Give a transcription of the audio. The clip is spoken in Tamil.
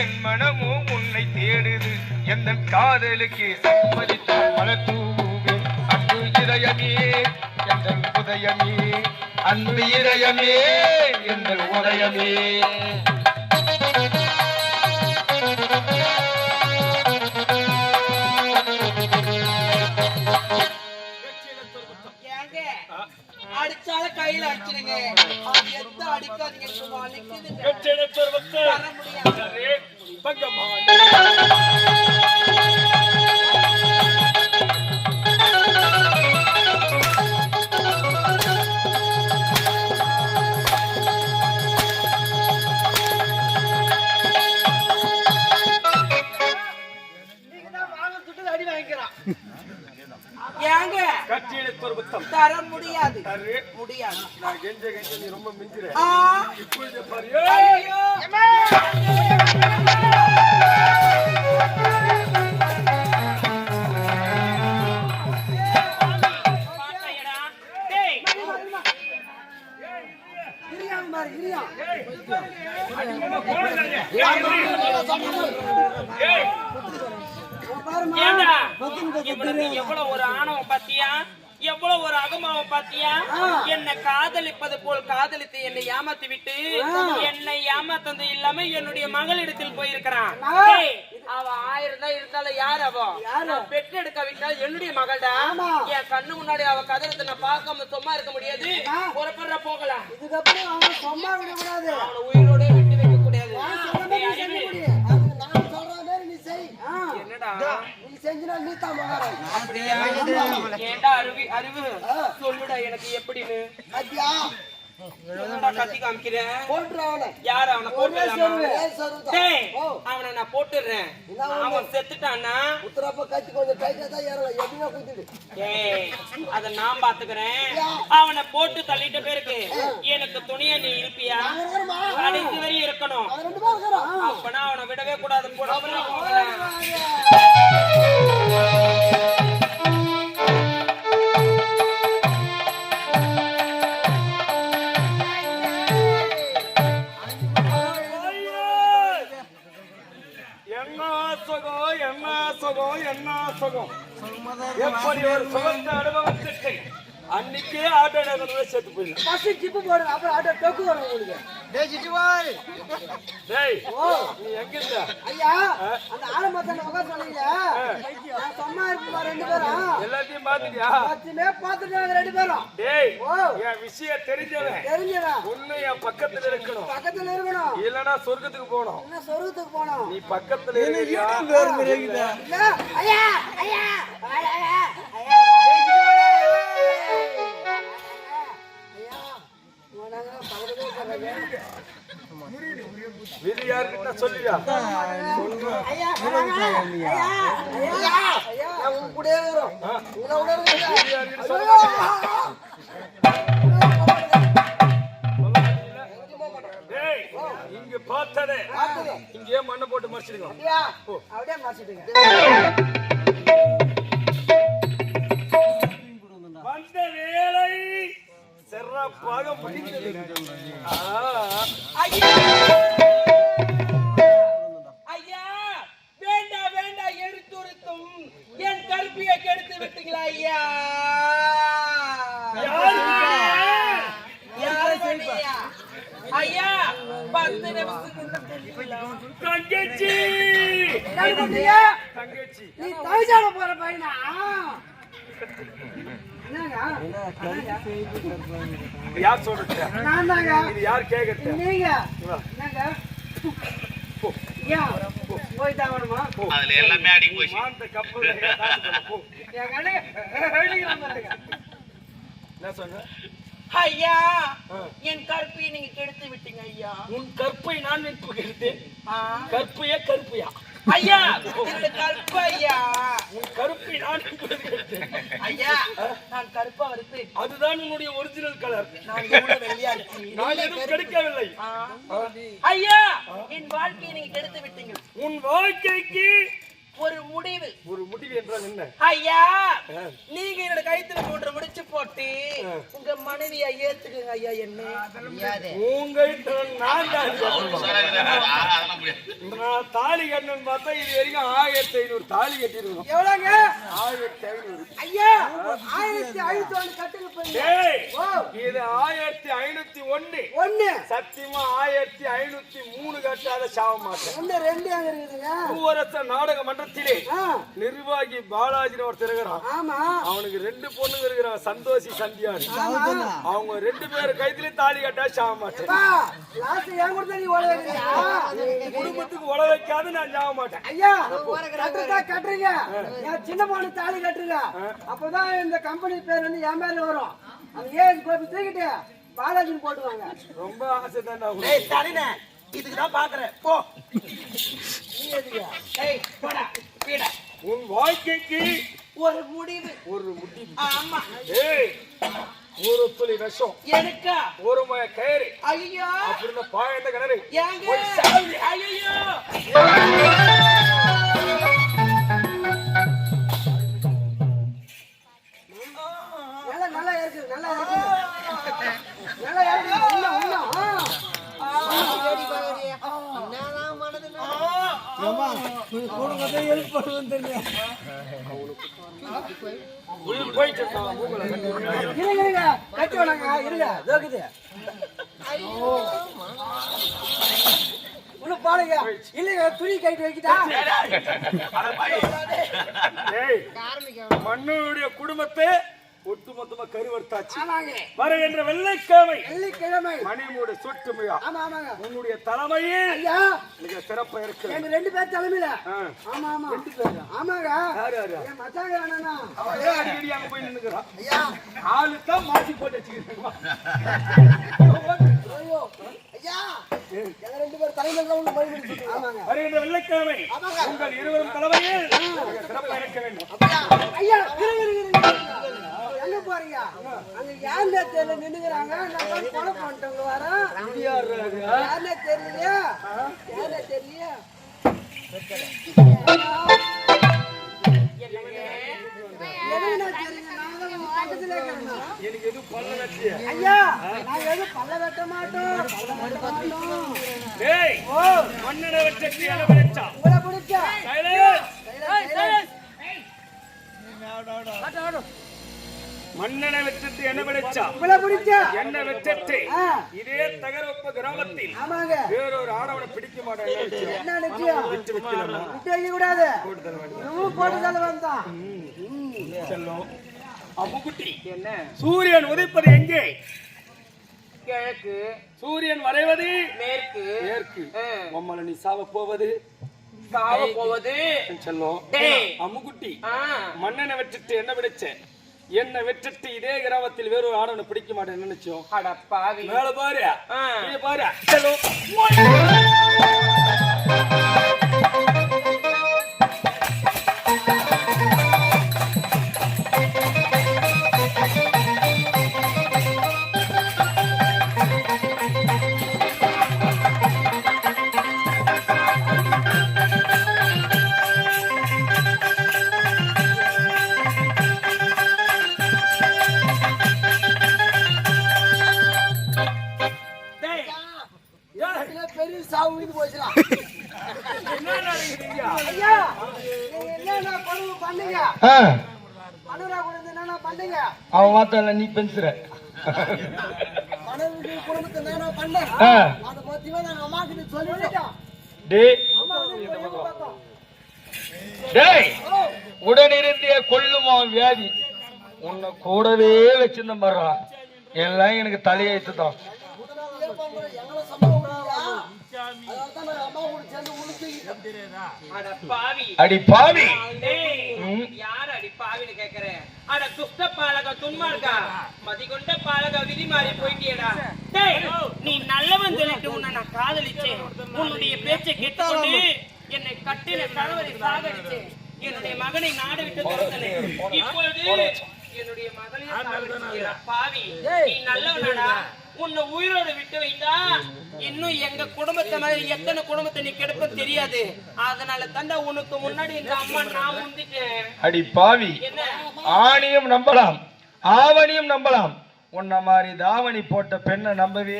என் மனமோ உன்னை தேடுது. எந்த காதலுக்கு சம்மதித்தால் மன தூவே அன்பு இதயமே எங்கள் உதயமே. அன்பு இதயமே எங்கள் உதயமே. தர முடியாது. முடியாது. ஆ. ஐயோ! பாத்தையடா. டேய், ஏண்டா? இவனுக்கு எவ்வளவு ஒரு ஆணவம் பாத்தியா? எவ்வளவு ஒரு அகமாவம் பாத்தியா? என்னை காதலிப்பது போல் காதலித்து என்னை ஏமாத்தி விட்டு என்னை ஏமாத்தது இல்லாம என்னுடைய மகளிடத்தில் போயிருக்கிறான். அவ ஆயிரம் தான் இருந்தாலும் யார் அவ? நான் பெற்றெடுக்க விட்டால் என்னுடைய மகள்டா? என் கண்ணு முன்னாடி அவ கதறத்தை நான் பார்க்காம சும்மா இருக்க முடியாது. புறப்படுற போகலாம். இதுக்கப்புறம் அவன் சும்மா விடக்கூடாது. அவனை உயிரோட என்னடா? நீ செஞ்சினா நீ தான் மகாராஜ். ஏண்டா சொல்லுடா எனக்கு எப்படின்னு? அவனை. நான் ஒண்ணு? அவன் செத்துட்டான்னா? குத்துறப்ப கத்தி கொஞ்சம் டைட்டா தான் ஏறலாம். எப்படின்னா குத்திடு. டேய் அத நான் பாத்துக்கிறேன். அவனை போட்டு தள்ளிட்ட பேருக்கு எனக்கு துணியா நீ இருப்பியா? கடைசி வரை இருக்கணும். அவன் ரெண்டு பேரும் இருக்கிறான். அப்பனா அவனை விடவே கூடாது போட சுகம் எப்படி ஒரு சுகத்தை அனுபவத்திற்கு. அன்னைக்கே ஆட்டோ டிரைவர் செத்து போயிடலாம் ஃபர்ஸ்ட் ஜிப்பு போடு, அப்புறம் ஆட்டோ டொக்கு வரும் உங்களுக்கு. டேய் ஓ, நீ எங்க இருந்த? ஐயா, அந்த ஆலமரத்தாண்ட உட்கார சொன்னீங்க. நான் சும்மா இருப்போமா ரெண்டு பேரும்? எல்லாத்தையும் பாத்துட்டியா பத்துமே பார்த்துட்டாங்க ரெண்டு பேரும். டேய் ஓ, என் விஷயம் தெரிஞ்சவன். தெரிஞ்சவன். உன்னை என் பக்கத்துல இருக்கணும். பக்கத்துல இருக்கணும். இல்லனா சொர்க்கத்துக்கு போகணும். என்ன சொருகத்துக்கு போனோம் நீ பக்கத்துல இருக்கியா? இல்ல, ஐயா. இங்க பார்த்ததே. இங்கே மண்ணை போட்டு மறைச்சிருக்கோம் ஐயா, அப்படியே மறைச்சிட்டுங்க. வந்த வேலை சிறப்பாக முடிந்தது. தங்கச்சி? தங்கச்சி. நீ தவிசால போற பையனா? யார் சொல்றது நான் தாங்க இது யார் கேக்குறது? நீங்க. என்னங்க. என்ன சொன்ன? ஐயா என் கற்பியை நீங்க கெடுத்து விட்டீங்க ஐயா. உன் கற்பை நான் நிற்பு கருத்தேன் ஆ. கற்பையா கருப்பையா? ஐயா என்னோட கற்பு ஐயா. உன் கருப்பை நான் ஐயா நான் கருப்பா இருப்பேன் அதுதான் உன்னுடைய ஒரிஜினல் கலர் நான் எவ்வளவு வெள்ளையா இருக்கேன். நான் எதுவும் கெடுக்கவில்லை. ஐயா என் வாழ்க்கையை நீங்க கெடுத்து விட்டீங்க. உன் வாழ்க்கைக்கு ஒரு முடிவு ஒரு முடிவு என்றால் என்ன ஐயா. நீங்க என்னோட கழுத்துல மூன்று முடிச்சு போட்டு. உங்க மனைவியா ஏத்துக்குங்க ஐயா என்ன உங்கள்கிட்ட நான் தான் நான் தாலி கட்டணும்னு பார்த்தா இது வரைக்கும் ஆயிரத்தி ஐநூறு தாலி கட்டிருக்கணும் எவ்வளவுங்க ஆயிரத்தி ஐநூறு ஐயா ஆயிரத்தி ஐநூத்தி ஒண்ணு கட்டுங்க. இது ஆயிரத்தி ஐநூத்தி ஒண்ணு ஒண்ணு சத்தியமா ஆயிரத்தி ஐநூத்தி மூணு கட்டாத சாவ மாட்டேன் ஒண்ணு ரெண்டு அங்க இருக்குதுங்க பூவரச நாடக மன்றத்திலே ஆ, நிர்வாகி பாலாஜின்னு ஒருத்தர் இருக்கிறான் ஆமா. அவனுக்கு ரெண்டு பொண்ணுங்க இருக்கிறான் சந்தோஷி சந்தியானி ஆமா. அவங்க ரெண்டு பேர் கைத்திலே தாலி கட்டா சாவ மாட்டேன் ஏன்? குடும்பத்துக்கு உழ வைக்காது நான் சாவ மாட்டேன் ஐயா கட்டுறீங்க. சின்ன பொண்ணு தாலி கட்டுங்க அப்பதான் இந்த கம்பெனி பேர் வந்து என் மேல வரும். அந்த ஏஎஸ் கோபி தூக்கிட்டு பாலாஜின்னு போட்டுவாங்க ரொம்ப ஆசை தான் ஏய் தலினே இதுக்கு தான் பாக்குறேன் போ உன் வாழ்க்கைக்கு ஒரு முடிவு. ஒரு முட்டி ஆமா. ஏய் ஒரு துளி விஷம். எனக்கா? ஒரு மய கயிறு. ஐயோ. அப்படின்னு பாயந்த கிணறு? ஏங்க? ஐயோ நல்லா நல்லா இருக்குது நல்லா இருக்குது நல்லா இருக்குது இன்னும் இன்னும் இருங்க கட்டி வேணாங்க இருங்க தோக்குது உள்ள பாருங்க இல்லைங்க துணி கைட்டு வைக்கிட்டா ஏய் மண்ணுடைய குடும்பத்தை ஒட்டுமொத்தமா கருவர்த்தாச்சு ஆமாங்க. வருகின்ற வெள்ளைக்கிழமை. வெள்ளிக்கிழமை. மணிமூட ஆமா ஆமாங்க உன்னுடைய தலைமையில் ஐயா. மிக சிறப்பா இருக்கு எங்க ரெண்டு பேர் தலைமையில. ஆமா ஆமா ரெண்டு பேர்? ஆமாங்க. யாரு யாரு என் மச்சாங்க வேணாண்ணா அவளே அடிக்கடி அங்க போய் நின்னுக்கிறான் ஆளு தான் மாத்தி போட்டு வச்சுக்கிறேன் ஐயோ. ஐயா. வருகின்ற வெள்ளைக்கிழமை. உங்கள் இருவரும் தலைமையில் மிக சிறப்பா இருக்க வேண்டும். ஐயா அங்க யாருன்னே தெரியல நின்னுக்கிறாங்க. நான் கொலை பண்ணிட்டவங்க வரேன் தெரியலையா? தெரியலையா? இருக்கிறேன் எனக்கு எதுவும் ஐயா நான் எதுவும் பல்ல வெட்ட மாட்டோம். டேய் உங்களை பிடிச்சா? மாட்டேன் என்ன விஷயம்? என்ன நிச்சயம் விட்டு வைக்கலாமா விட்டு வைக்க கூடாது போட்டு தர வேண்டாம் இதுவும் போட்டு தலை வந்தான் செல்லும். அம்முக்குட்டி என்ன? சூரியன் உதைப்பது எங்கே? கிழக்கு. சூரியன் மறைவது மேற்கு. மேற்கு. உம்மல நீ சாவ போவது? சாவ போவது? செல்லும். அம்முக்குட்டி ஆ. மண்ணனை வெற்றிட்டு என்ன விடுச்ச? என்ன வெற்றிட்டு இதே கிராமத்தில் வேறொரு ஆடவனை பிடிக்க மாட்டேன் நினைச்சோம். மேல பாரு. பாரு. பெரிய சாவு என்ன நடக்குதுங்க ஐயா என்னென்ன பணம் பண்ணீங்க? மனுரா கூட இருந்து என்னென்ன பண்ணீங்க? அவன் மாத்தல நீ பென்சுற மனைவி குடும்பத்தை என்னென்ன பண்ணேன். அதை நாங்க அம்மா கிட்ட சொல்லிட்டோம் டேய் உடனிருந்தே கொல்லும் வியாதி. உன்னை கூடவே வச்சிருந்த பாருடா. எல்லாம் எனக்கு தலையெழுத்து தான் அட பாவி அடி பாவி டேய், ம். யார் அடி பாவின்னு கேக்குறேன் அட துஷ்ட பாலக துன்மார்க்கா மதிகொண்ட பாலக விதி மாறி போயிட்டியடா. டேய் நீ நல்லவன் சொல்லிட்டு உன்னை நான் காதலிச்சேன். உன்னுடைய பேச்சை கேட்டுக்கொண்டு என்னை கட்டில கணவரை சாகடிச்சேன். என்னுடைய மகனை நாடு விட்டு துரத்தனேன் இப்பொழுது என்னுடைய மகளையும். பாவி நீ நல்லவனடா. உன்னை உயிரோடு விட்டு வைத்தா இன்னும் எங்க குடும்பத்தை மாதிரி எத்தனை குடும்பத்தை நீ கெடுப்ப தெரியாது. அதனால தாண்டா உனக்கு முன்னாடி இந்த அம்மா நான் முந்திட்டேன் அடி பாவி. ஆணியும் நம்பலாம். ஆவணியும் நம்பலாம். உன்ன மாதிரி தாவணி போட்ட பெண்ணை நம்பவே